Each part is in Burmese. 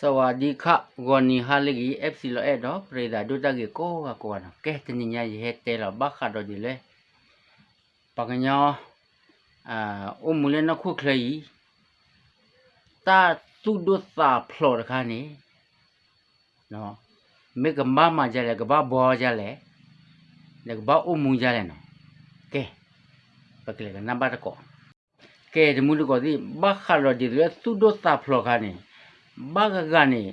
สวัสดีครับวันนี้ฮาลิกีเอฟซีโลเอ็ดเนาะปริดาดูตะกี้โก้กะกวนเนาะแกตนิญญาเฮเตลบักขะดอดิเลปากญออ่าอุมุเลนคุคลีตาสุดุสาพลอดคานี่เนาะเมกมามาจาเลกบะบอจาเลเลกบะอุมุจาเลเนาะแกปากเลกนัมเบอร์ตะกอแกดมุลกอดิบักขะดอดิเลสุดุสาพลอดคานี่ ဘာကကနေ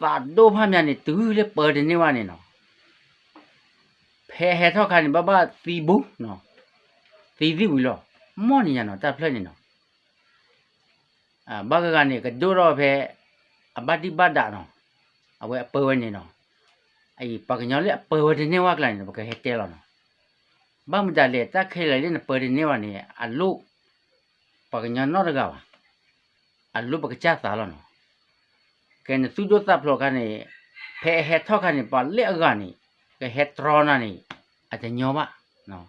သာဒိုဖမ်းမြနေတူလေပေါ်တယ်နေဝနေနော်ဖဲဟဲထောက်ခါနေဘဘသီဘူးနော်သီသီဘူးလောမော့နေရနော်တပ်ဖလက်နေနော်အာဘာကကနေကဒိုတော့ဖဲအဘတိပတ္တနော်အဝဲအပေါ်နေနော်အဲ့ပကညောလေအပေါ်တယ်နေဝကလိုင်းနော်ဘကဟဲတဲလောနော်ဘာမတလေတက်ခဲလေနေပေါ်တယ်နေဝနေအလုပကညောနော်တကပါအလုပကချသာလောနော် ကဲနသူတို့တပ်ဖလောကနေဖဲဟက်ထောက်ကနေပါလက်အကနေကဲဟက်ထရောနာနေအတညောပါနော်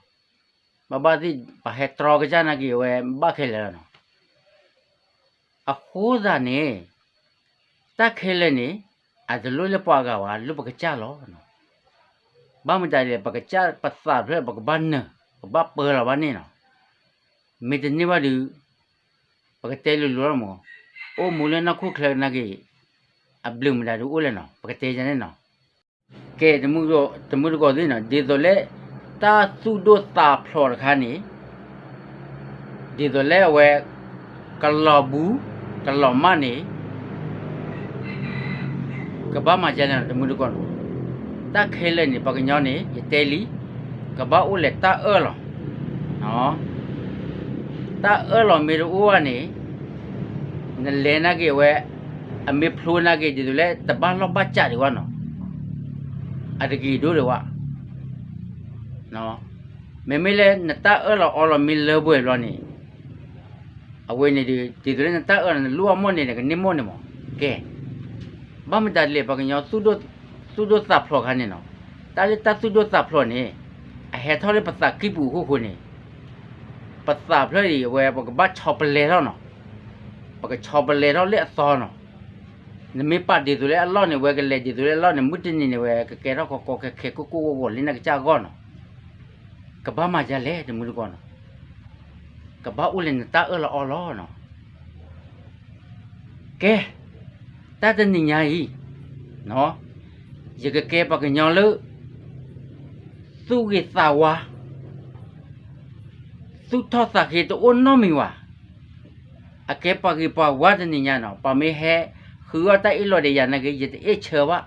ဘဘာတိပါဟက်ထရောကကြနာကြီးဝဲဘခဲလဲနော်အခုသာနေတက်ခဲလဲနေအဒလိုလပွားကဝါလူပကကြလောနော်ဘာမတိုင်လေပကကြပတ်စာဖဲပကဘန်နဘပယ်လာဘာနေနော်မေတနေပါလူပကတဲလူလောမော အိုမူလနခုခလနာကြီး a blum da du ole no pakate jane no ke temu ro temu ro di no di to le ta su do ta phlor kha ni di to le we kalo bu kalo ma ni ka ba ma jane temu ro ko ta khele ni pa nyo ni ye te li ka ba ole ta e lo no ta e lo mi ro wa ni ne le na ke we အမေဖလိုနာကေဒီလေတပါလောဘချတယ်ဝါနော်အတကီတို့တယ်ဝါနော်မေမေလေနတာအော်လောအော်လောမီလဘွေလောနေအဝေးနေဒီဒီလေနတာအော်လူအမောနေကနေမောနေမောကဲဘာမတလေပကညောသူတို့သူတို့စဖလောခါနေနော်တာလေတသူတို့စဖလောနေအဟဲထောလေပစကိပူခုခုနေပစဖလောဒီဝဲပကဘချောပလေတော့နော်ပကချောပလေတော့လေအစောနော် ne me pa de dule allah ne we gele de dule allah ne mutin ne we ke ke ro ko ko ke ke ko ko wo le na cha go no ka ba ma ja le de mu ko no ka ba u le ne ta e la o lo no ke ta de ni nya yi no ye ke ke pa ke nyo lu su ge sa wa su tho sa ke to o no mi wa a ke pa ke pa wa de ni nya no pa me he คือว่าแต่อีหลอดยานะก็จะเอเชวะ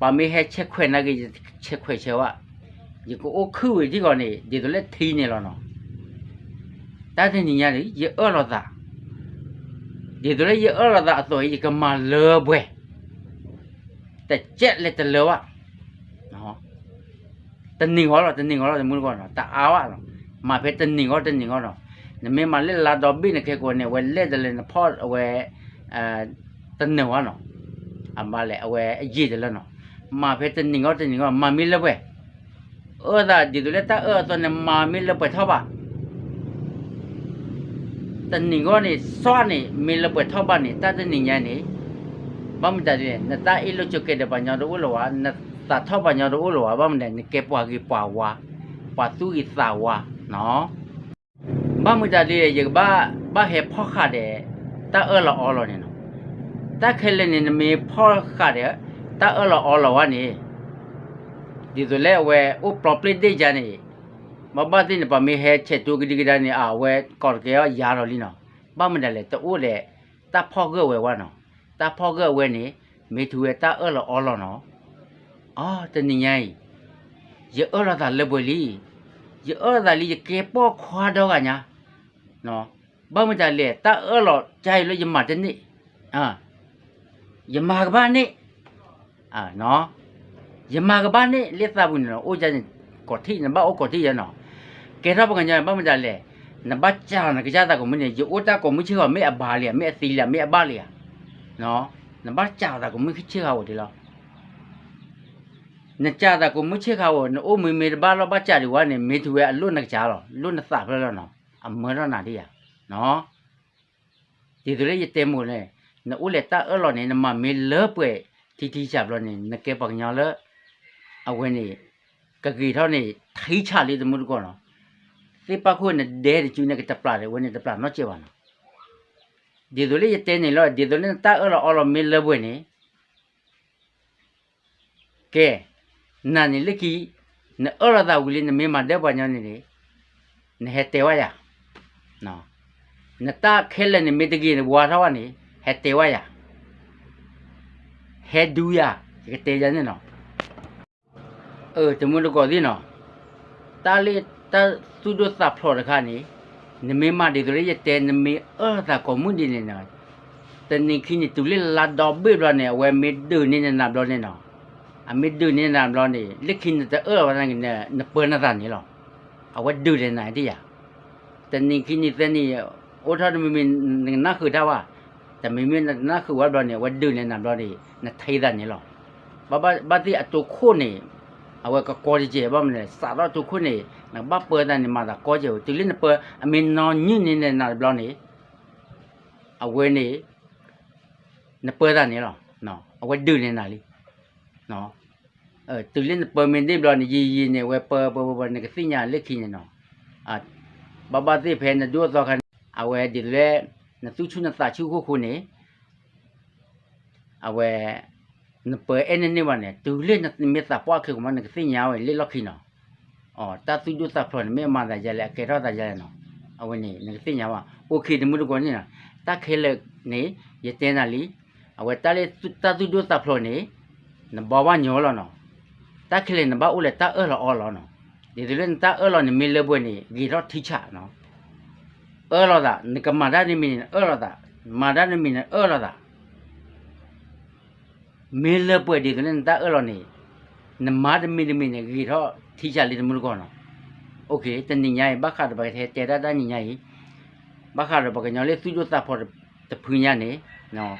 ปามีให้เช็คแขวนนะก็จะเช็คแขวนเชวะยี่ก็โอ้คือวิธีก่อนนี่เดี๋ยวเลยทีนี่แล้วเนาะแต่ที่นี่เนี่ยยี่เออเราซะเดี๋ยวเลยยี่เออเราซะตัวยี่ก็มาเลอเว้ยแต่เจ็ดเลยแต่เลอวะเนาะแต่หนึ่งหัวเราแต่หนึ่งหัวเราจะมุนก่อนเนาะแต่เอาอะมาเพชรแต่หนึ่งหัวแต่หนึ่งหัวเนาะเนี่ยไม่มาเล่นลาดอบบี้เนี่ยแค่คนเนี่ยเว้นเล่นแต่เลยนะพ่อเอาไว้ အဲတနေဝနော်အမလည်းအဝဲအရေးတယ်လို့နော်မာဖဲတနေငေါတနေငေါမာမီလည်းပဲအော်ဒါဒီလိုလက်တာအော်တော့နေမာမီလည်းပဲထောက်ပါတနေငေါနေစွာနေမီလည်းပဲထောက်ပါနေတာတနေညာနေဘာမတည်းနတာအီလိုချုပ်ခဲ့တဲ့ပညာတို့လောဝနတာထောက်ပညာတို့လောဝဘာမတည်းကေပွားကေပွားဝါပွားသူဤသာဝါနော်ဘာမတည်းရေဘာဘာဟေဖောက်ခတဲ့ တာအော်လောအော်လောနေနော်တာခဲလေနေမေဖောက်ခတဲ့တာအော်လောအော်လောဝနေဒီဆိုလဲဝဲအို properly ဒေကြနေမဘာတင်ပမေဟဲချက်တူဂဒီဂဒနေအာဝဲကော်ကေရာတော်လီနော်ဘာမတယ်လေတူလေတာဖောက်ကွယ်ဝဲဝါနော်တာဖောက်ကွယ်ဝဲနေမေထူရဲ့တာအော်လောအော်လောနော်အာတနေញိုင်းရအော်လာတာလေပွေလီရအော်လာလီကေပေါ်ခွာတော့ကညာနော် ဘာမကြလေတာအော်လောကြိုင်လို့ယမတနေအာယမကဘာနေအာနော်ယမကဘာနေလက်သဘူးနော်အိုကြင်ကောတိနဘာအိုကောတိရနော်ကဲတော့ပကညာဘာမကြလေနဘချာနကကြတာကိုမနေယောတာကိုမချေကမဲအဘာလီမဲအသီလမဲအဘာလီနော်နဘချာတာကိုမချေကဟောဒီလားနကြတာကိုမချေကဟောအိုမေမေဘာလောဘချာဒီဝါနေမေသူရဲ့အလွတ်နကြတော့လွတ်နသဖလောနော်အမရနာဒီယာ နော်ဒီတို့ရဲ့တဲမို့လေ na ule ta elo ne na ma me le pwe ti ti cha blo ne na ke pa nya le a we ne ka gi tho ne thai cha le de mu ko no se pa ko ne de de chu ne ke ta pla de we ne ta pla no che ba no di do le ye te ne lo di do le ta elo olo me le pwe ne ke na ni le ki na elo da wi le ne me ma de ba nya ne ne ne he te wa ya no နတာ ခဲလက်နေမေတကြီးနေဝါထောကနေဟဲတေဝါယာဟဲဒူယာကတေကြနေနော်เออตมุนก็ดิเนาะตาลีตาสุดสับพลอดค่ะนี่นเมมาดิตัวเรยเตนเมเออตาก็มุนดิเนี่ยนะตะนี่คินี่ตุลิลาดอบเบบลเนี่ยเวเมดูนี่เนี่ยนะบลเนี่ยเนาะอเมดูนี่ นะบลเนี่ยลิคินตะเออว่านั่นเนี่ยนเปิ้นนะตานี่หรอเอาว่าดูเลยนะที่อ่ะตะนี่คินี่ตะนี่ โอทอดมีมีนักคือถ้าว่าแต่มีมีนักคือว่าบอลเนี่ยว่าดื้อเนี่ยนะบอลนี่นะไทยดันนี่หรอบ้าบ้าบ้าที่ตัวคู่นี่เอาไว้ก็กอจีบ้ามันเลยสาระตัวคู่นี่นะบ้าเปิดดันนี่มาแต่กอจีตัวลิ้นเปิดอเมนนอนยืนนี่เนี่ยนะบอลนี่เอาไว้นี่นะเปิดดันนี่หรอเนาะเอาไว้ดื้อเนี่ยนะลิเนาะเออตัวลิ้นเปิดเมนได้บอลนี่ยียีเนี่ยไว้เปิดเปิดเปิดเนี่ยก็สิ่งอย่างเล็กขี้เนี่ยเนาะอ่ะบ้าบ้าที่ เพนนะดูตัวกัน အဝဲဒီလေနသူချုနသချုခုခုနေအဝဲနပအဲနေနေဝနေတူလေနမေတာပွားခေကမနကသိညာဝဲလေလောက်ခိနော်အော်တသူဒုသဖရမေမတာကြလေကေတော့တာကြလေနော်အဝဲနေနကသိညာဝโอเคတမှုတကောနေနာတခဲလေနေရတဲနာလီအဝဲတလေတသူဒုသဖရနေနဘဝညောလောနော်တခဲလေနဘဦးလေတအဲလောအောလောနော်ဒီဒီလေတအဲလောနေမေလေဘွေနေဂီတော့ထိချနော် เออเราda ni ka ma da ni mi ơเราda ma da ni mi ơเราda me le pwe di kan da ơ lo ni na ma da mi ni mi ni gi tho thi cha li mu ko no okay တနင်္ညာဘခါတဘကထဲတဲတာတနင်္ညာကြီးဘခါတဘကညောလေသူတို့တာဖို့တဖူညာနေနော်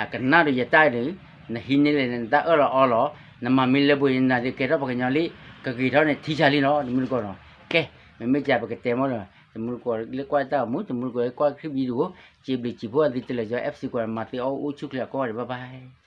အကနာရရတိုက်တယ်နဟင်းနေလေတာ어လောအော်လောနမမီလေပွေနာဒီကေတော့ဘကညောလေကဂီတော့နေထိချလီနော်ဒီမှုကောနော်ကဲမမေကြဘကတဲမောလား temul ko le kwa ta mu temul ko kwa khri bi do chi bi chi bo di tele jo fc ko ma ti o u chuk le ko bye bye